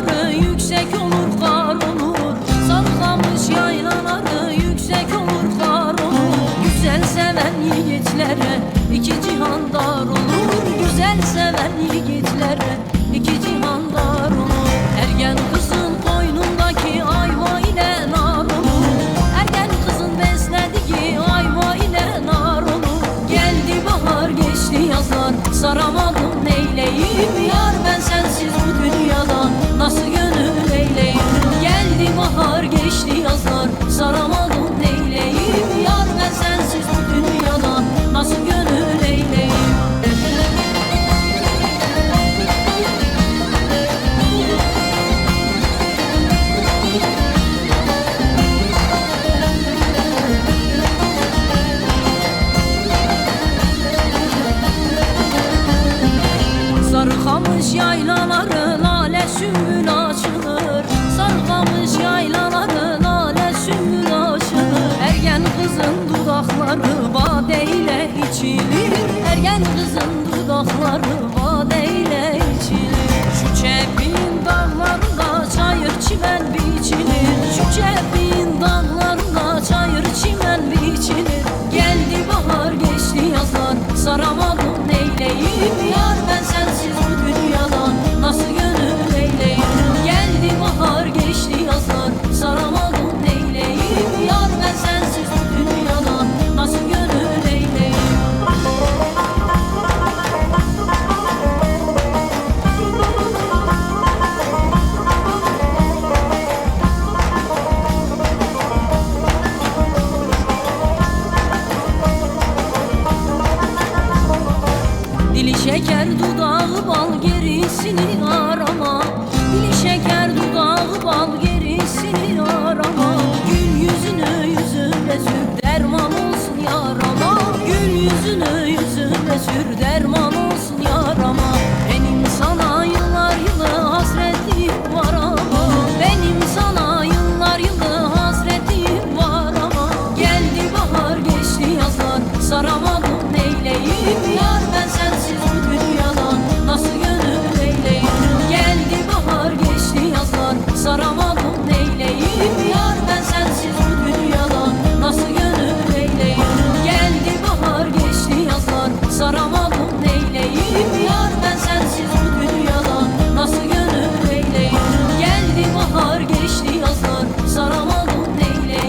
yaylaları yüksek olur kar olur. Sallamış yaylaları yüksek olur kar olur. Güzel seven yiğitlere iki cihan dar olur. Güzel seven yiğitlere neyleyim? Yar sensiz dünyada nasıl gönül eyleyim? Sarıkamış yaylaları bilir Ergen kızın dudakları şeker dudağı bal gerisini arama. Dili şeker dudağı bal gerisini arama. Gül yüzünü yüzüne sür derman olsun yarama. Gül yüzünü yüzüne sür derman saramam